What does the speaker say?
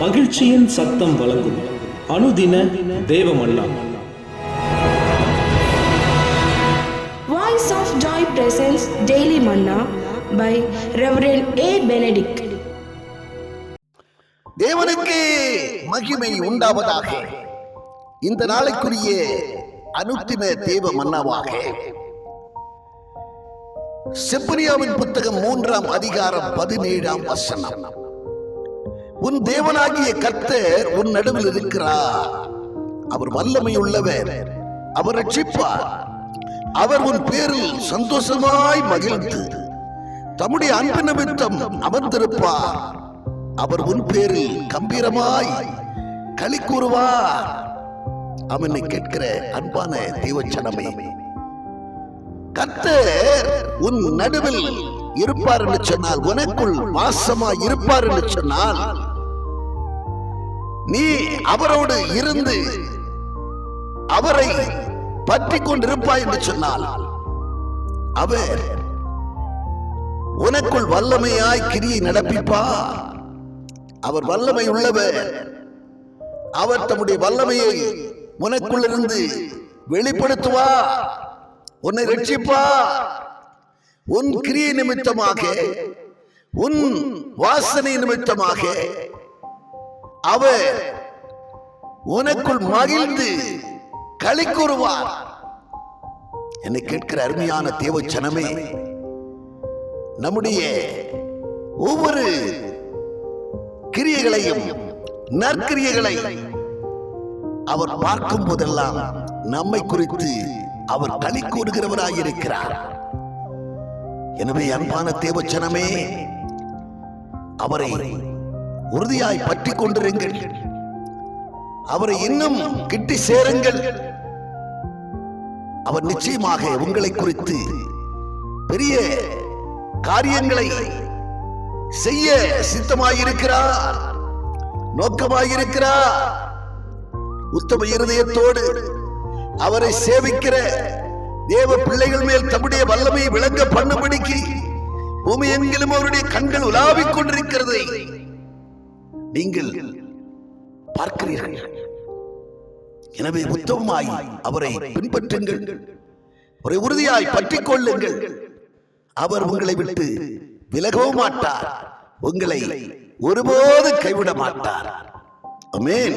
மகிழ்ச்சியின் சத்தம் வழங்கும். அனுதின தேவமல்லா Voice of Joy presents Daily Manna by Reverend A. Benedict. தேவனுக்கு மகிமை உண்டாவதாக. இந்த நாளைக்குரிய அனுத்தின தேவ மன்னாவாக செப்பனியாவின் புத்தகம் மூன்றாம் அதிகாரம் பதினேழாம் வசனம். உன் தேவனாகிய கர்த்தர் உன் நடுவில் இருக்கிறார். அவர் வல்லமை உள்ளவர் அவர் ரட்சிப்பார். அவர் உன் பேரில் சந்தோஷமாய் மகிழ்ந்து தம்முடைய அன்பு நிமித்தம் அமர்ந்திருப்பார். அவர் உன் பேரில் கம்பீரமாய் களி கூறுவார். அவனை கேட்கிற அன்பான தேவச்சனமே கர்த்தர் உன் நடுவில் இருப்பார் என்று சொன்னால் உனக்குள் வாசமாய் இருப்பார் என்று சொன்னால் நீ அவரோடு இருந்து அவரை பற்றி கொண்டிருப்பாய் என்று சொன்னால் அவர் உனக்குள் வல்லமையாய் கிரியை நடப்பிப்பா அவர் வல்லமை உள்ளவர். அவர் தம்முடைய வல்லமையை உனக்குள் இருந்து வெளிப்படுத்துவா உன்னை ரட்சிப்பா உன் கிரியை நிமித்தமாக உன் வாசனை நிமித்தமாக அவர் உனக்குள் மகிழ்ந்து களி கூறுவார் என்னை கேட்கிற அருமையான தேவச்சனமே நம்முடைய ஒவ்வொரு கிரியைகளையும் நற்கிரியைகளை அவர் பார்க்கும் போதெல்லாம் நம்மை குறித்து அவர் களி கூறுகிறவராய் இருக்கிறார் எனவே அன்பான தேவச்சனமே அவரை உறுதியாய் பற்றி கொண்டிருங்கள் அவரை இன்னும் கிட்டி சேருங்கள். அவர் நிச்சயமாக உங்களை குறித்து பெரிய காரியங்களை செய்ய சித்தமாயிருக்கிறார் நோக்கமாயிருக்கிறார். உத்தம இருதயத்தோடு அவரை சேவிக்கிற தேவ பிள்ளைகள் மேல் தம்முடைய வல்லமை விளங்க பண்ணும்படிக்கு பூமி எங்கிலும் அவருடைய கண்கள் உலாவிக் கொண்டிருக்கிறது. நீங்கள் பார்க்கிறீர்கள். எனவே உத்தமமாய் அவரை பின்பற்றுங்கள். ஒரு உறுதியாய் பற்றிக் கொள்ளுங்கள். அவர் உங்களை விட்டு விலகவும் மாட்டார். உங்களை ஒருபோது கைவிட மாட்டார். அமேன்